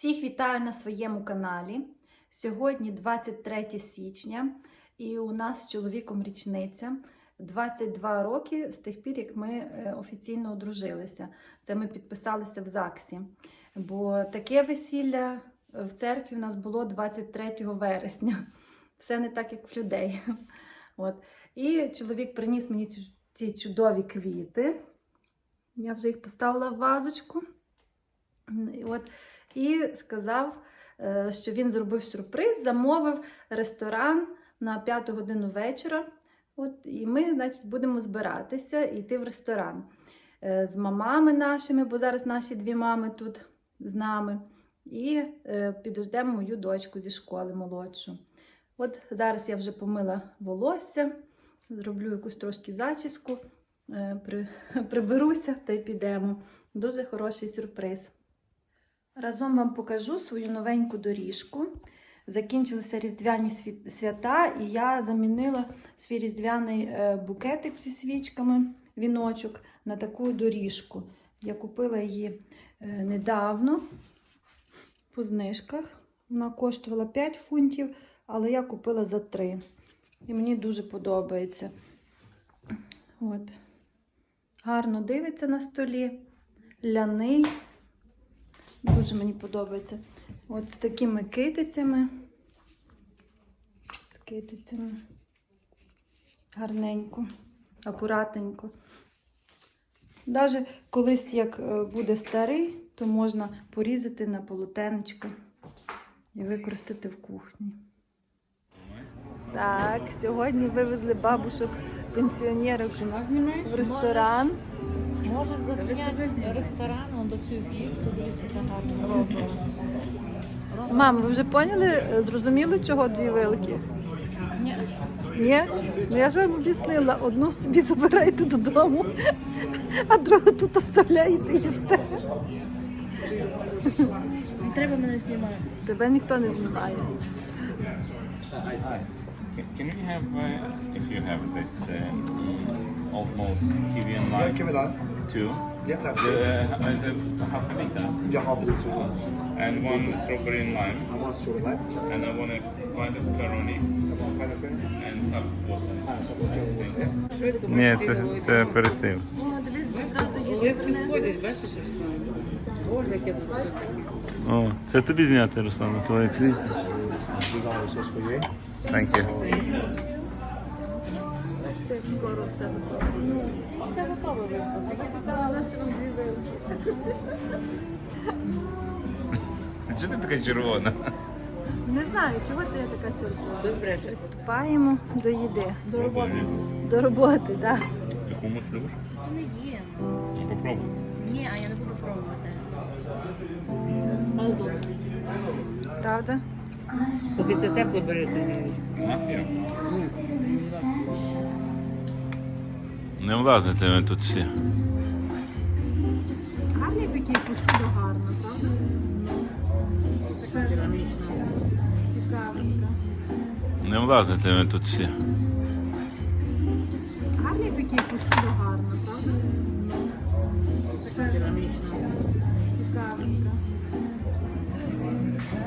Всіх вітаю на своєму каналі. Сьогодні 23 січня, і у нас з чоловіком річниця. 22 роки з тих пір, як ми е, офіційно одружилися. Це ми підписалися в ЗАГСі. Бо таке весілля в церкві у нас було 23 вересня. Все не так, як в людей. От. І чоловік приніс мені ці- чудові квіти. Я вже їх поставила в вазочку. От, і сказав, е, що він зробив сюрприз, замовив ресторан на п'яту годину вечора. От, і ми, значить, будемо збиратися і йти в ресторан Е, з мамами нашими, бо зараз наші дві мами тут з нами. І е, підождемо мою дочку зі школи молодшу. От зараз я вже помила волосся, зроблю якусь трошки зачіску, при, приберуся та й підемо. Дуже хороший сюрприз. Разом вам покажу свою новеньку доріжку. Закінчилися різдвяні свята, і я замінила свій різдвяний е, букетик зі свічками, віночок на таку доріжку. Я купила її е, недавно по знижках. Вона коштувала 5 фунтів, але я купила за 3. І мені дуже подобається. От. Гарно дивиться на столі, ляний. Дуже мені подобається. От з такими китицями. З китицями. Гарненько, акуратненько. Навіть колись, як е, буде старий, то можна порізати на полотенечко і використати в кухні. Так, сьогодні вивезли бабушок пенсіонерок в ресторан. Може засняти ресторан, он до цю квітку, дивіться, яка гарна. Мам, ви вже поняли, зрозуміли, чого дві вилки? Ні. Ні? Ну я ж вам об'яснила, одну собі забираєте додому, а другу тут оставляєте їсти. Не треба мене знімати. Тебе ніхто не знімає. Can, can we have, uh, if you have this uh, almost kiwi and Ja, lime, ik heb het aan. two? Ja, tack. The, uh, is it half a liter? Jag har lite så. And one strawberry and lime. Han var så det And I want a pint of pepperoni Jag var själv själv. and tap water. Här så får jag det. Ні, це, це перед тим. О, це тобі зняти, Руслан, на твоє крісло. Vi har så för dig. Thank you. Все готово Чого ти така червона? Не знаю, чого я така червона. Приступаємо до їди. До роботи. До роботи, так. Ти хумус любиш? Не їм. Ну, попробуй. Ні, а я не буду пробувати. Правда? Поки це тепло берете. Нафіг. Не влазите ви тут всі. Гарний такий посуда гарно, правда? Цікавенька. Не влазите ви тут всі. Гарний такий посуда гарно, правда? Цікавенька.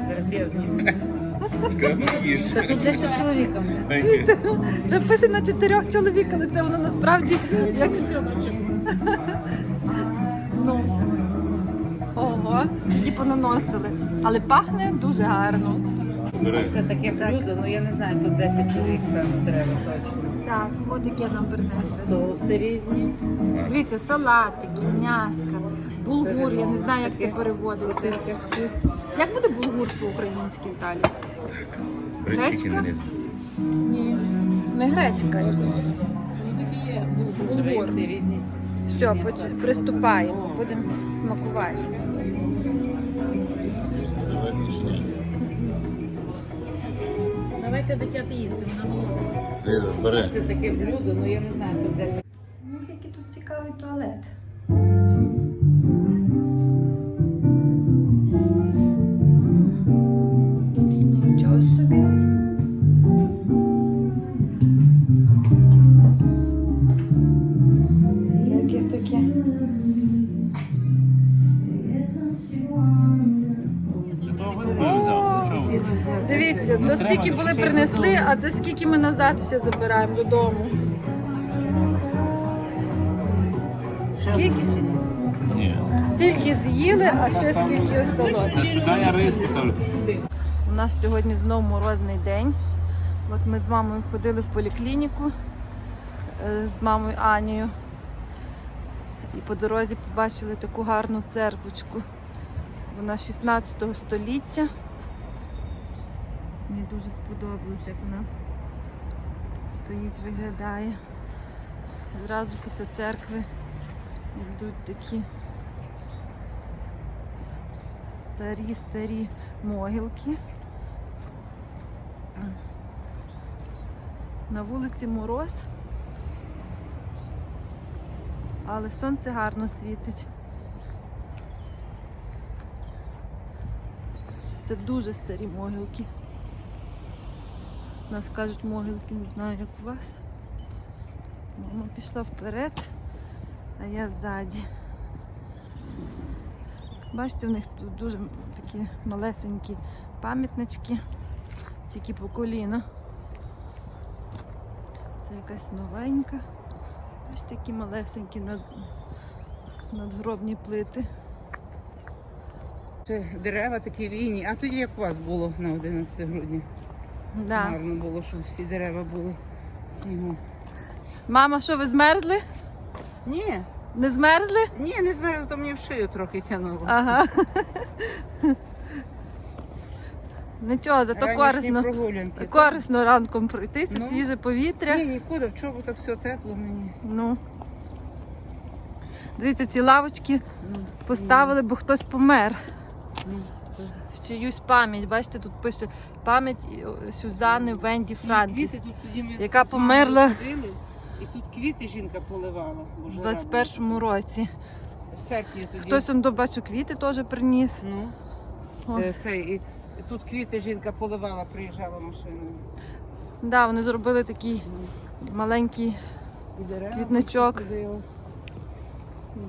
Зараз я зніму. Та тут 10 чоловікам. Це пише на чотирьох чоловік, але це воно насправді як ну. Ого, скільки понаносили. Але пахне дуже гарно. Це таке блюдо, ну я не знаю, тут 10 чоловік певно треба точно. Так, от яке нам принесли. Соуси різні. Дивіться, салатики, м'яска, булгур, я не знаю, як це переводиться. Як буде булгур по-українськи, Віталій? Гречка? Ні. Не гречка якось. Ну такі є. Булгур. Риси різні. Все, поч- приступаємо, будемо смакувати. Давайте дитяти їсти, вона голодна. Бери. Це таке блюдо, ну я не знаю, тут 10. Ну, який тут цікавий туалет. Нічого собі. Якесь таке. То стільки були принесли, а то скільки ми назад ще забираємо додому. Скільки? Ні. Стільки з'їли, а ще скільки осталось. Та сюди я рис поставлю. У нас сьогодні знову морозний день. От ми з мамою ходили в поліклініку е, з мамою Анією. І по дорозі побачили таку гарну церквочку. Вона 16 століття. Мені дуже сподобалось, як вона тут стоїть, виглядає. Зразу після церкви йдуть такі старі-старі могилки. На вулиці мороз, але сонце гарно світить. Це дуже старі могилки. Нас кажуть могилки, не знаю, як у вас. Мама пішла вперед, а я ззаді. Бачите, в них тут дуже такі малесенькі пам'ятнички, тільки по коліна. Це якась новенька. Ось такі малесенькі над... надгробні плити. Дерева такі війні. А тоді як у вас було на 11 грудня? Да. Гарно було, щоб всі дерева були в снігу. Мама, що ви змерзли? Ні, Не змерзли? ні, не змерзло, то мені в шию трохи тягнуло. Ага. Нічого, зато Ранішні корисно. прогулянки. Корисно ранком пройтися, Ну. свіже повітря. Ні, нікуди, в чому так все тепло мені. Ну. Дивіться, ці лавочки Ну, поставили, бо хтось помер. ну, В чиюсь пам'ять. Бачите, тут пише пам'ять е, Сюзанни Венді Франкіс. Яка померла І тут квіти жінка поливала. в 21-му році. В серпні тоді. Хтось он бачу квіти теж приніс. Ну, Ось. е, і, і тут квіти жінка поливала, приїжджала машиною. Да, вони зробили такий маленький І дерева Квітничок.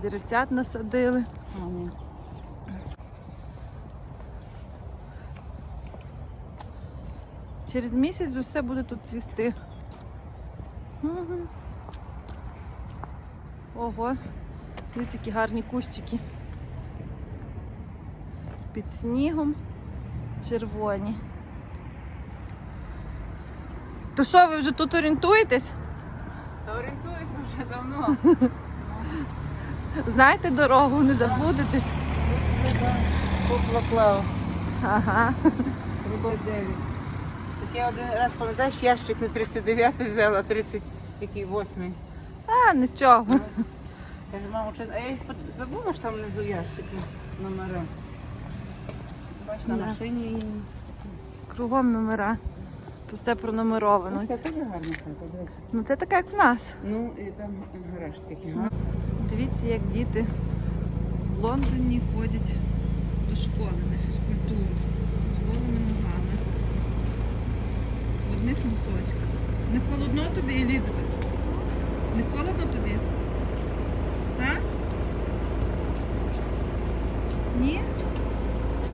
деревцят насадили. А, ні. Через місяць усе буде тут цвісти. Ого, дивіться, які гарні кущики. Під снігом червоні. То що, ви вже тут орієнтуєтесь? Та орієнтуюся вже давно. Знаєте дорогу, не забудетесь. Кукла Клаус, Ага. 39. Я один раз, пам'ятаєш, ящик не 39 взяла, а 30 який 8. А, нічого. Каже, мамо, чи... а я забула, що там внизу ящики номера. Бач, на Да. машині. Кругом номера. Все пронумеровано. Ну, це дуже гарно хата, дивись. Ну це така, як в нас. Ну, і там гараж такий. гарний. Дивіться, як діти в Лондоні ходять до школи на фізкультуру з голими ногами. В одних носочках. Не холодно тобі, Елізабет? Не холодно тобі?